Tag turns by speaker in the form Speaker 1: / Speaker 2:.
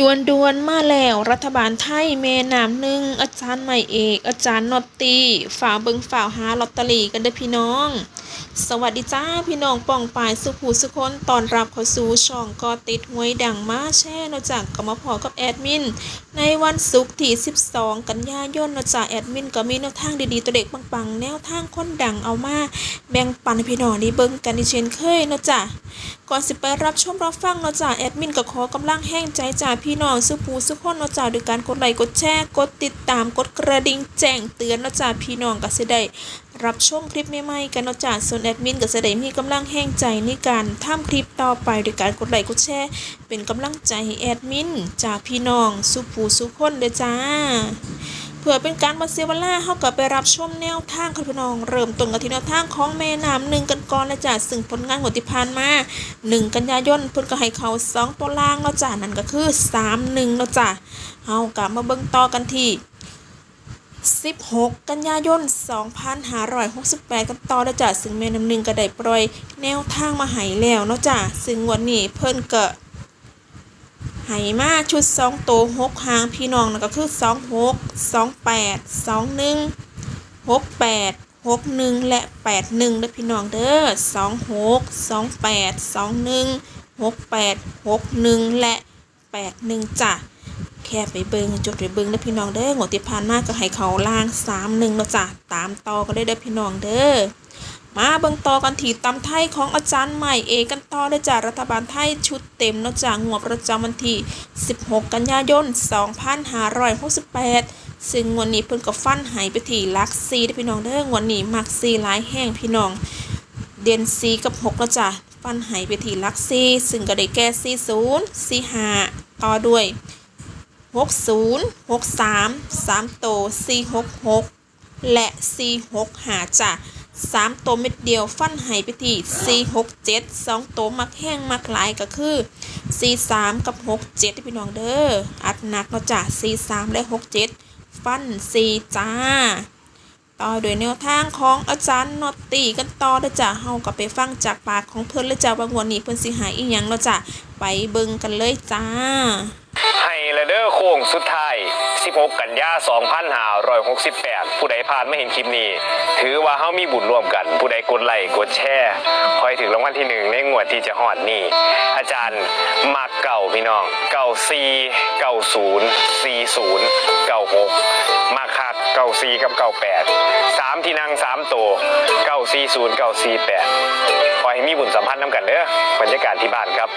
Speaker 1: ดวนดวนๆมาแล้วรัฐบาลไทยเมนามหนึ่งอาจารย์ใหม่เอก อาจารย์นอตตีฝ่าเบิงฝ่าหาลอตเตอรี่กันเด้อพี่น้อง สวัสดีจ้าพี่น้องป่องปายสุภูสุคนตอนรับเข้าสู่ช่องกอติดหวยดังมาแช่นอกจากก็มาพอกับแอดมิน ในวันศุกร์ที่ 12 กันยายนนอกจากแอดมินก็มีแนวทางดีๆตัวเด็กปังๆ แนวทางคนดังเอามาแบ่งปันพี่น้องได้เบิ่งกันอีกเช่นเคยนาะจ้ะก่ก่อนสิไปรับชมรับฟังเนาะจ้าแอดมินก็ขอกำลังแห้งใจจากพี่น้องสุภูสุขคนเนาะจ้าด้วยการกดไลค์กดแชร์กดติดตามกดกระดิ่งแจ้งเตือนเนาะจ้าพี่น้องก็สิได้รับชมคลิปใหม่ๆกันเนาะจ้าส่วนแอดมินก็จะได้มีกำลังแห้งใจในการทำคลิปต่อไปด้วยการกดไลค์กดแชร์เป็นกำลังใจให้แอดมินจากพี่น้องสุภูสุขคนเด้อจ้า พื่อเป็นการมาเสียเวลาเฮาก็ไปรับชมแนวทางค่ะพี่น้อง เริ่มต้นกันที่แนวทางของแม่น้ำหนึ่งกันก่อนนะจ๊ะซึ่งผลงานหัวดที่ผ่านมา1กันยายนเพิ่นก็ให้เขา2ตัวล่างเนาะจ้ะนั่นก็คือ3 1เนาะจ้ะเฮากลับมาเบิ่งต่อกันที่16 กันยายน 2568 กันต่อนะจ๊ะซึ่งแม่น้ำหนึ่งก็ได้ปล่อยแนวทางมาให้แล้วเนาะจ้ะซึ่งวันนี้เพิ่นก็ ไหมาชุดสองโตหกหางพี่น้องนั่นก็คือสองหกสองแปดสองหนึ่งหกแปดหกหนึ่งและแปดหนึ่งเด้อพี่น้องเด้อสองหกสองแปดสองหนึ่งหกแปดหกหนึ่งและแปดหนึ่งจ้ะแค่ไปเบิงจดไปเบิงเด้อพี่น้องเด้องวดที่ผ่านมาก็ให้เขาล่างสามหนึ่งเนาะจ้ะตามต่อก็ได้เด้อพี่น้องเด้อ มาเบิ่งต่อกันที่ตำไทยของอาจารย์ใหม่เอกันต่อได้จากรัฐบาลไทยชุดเต็มนาะจากงวดประจำวันที่ 16 กันยายน 2568 ซึ่งงวดนี้เพิ่นก็ฟันหายไปที่ลักซีเด้พี่น้องเด้องวดนี้มักซีหลายแห้งพี่น้อง เด่นซีกับ6แล้วจ้ะฟันหายไปที่ลักซีซึ่งก็ได้แก่40 45ต่อด้วย 60 63 3โต466 และ 465จ้ะ สามตัวเม็ดเดียวฟันใหายไปที่4 6 7 2 ตัวมักแห้งมักหลายก็คือ 4 3 กับ 6 7พี่น้องเด้ออัดหนักเนาะจ้ะ4 3 และ 6 7 ฟัน 4 จ้า ต่อโดยแนวทางของอาจารย์นอตตีกันต่อเด้อจ้ะเฮาก็ไปฟังจากปากของเพิ่นเลยจ้ะว่างวดนี้เพิ่นสิหายอีหยังเนาะจ้ะไปเบิ่งกันเลยจ้า
Speaker 2: ให้ละเดอร์โค้งสุดท้าย 16 กันยา2568 ผู้ใดผ่านไม่เห็นคลิปนี้ ถือว่าเฮามีบุญร่วมกัน ผู้ใดกดไลค์กดแชร์คอยถึงรางวัลที่หนึ่งในงวดที่จะฮอดนี่ อาจารย์มาเก่าพี่น้องเก่า4 90 40 96มาคักเก่า4กับ98 3ที่นั่ง3ตัว940 948ขอให้มีบุญสัมพันธ์น้ำกันเด้อบรรยากาศที่บ้านครับ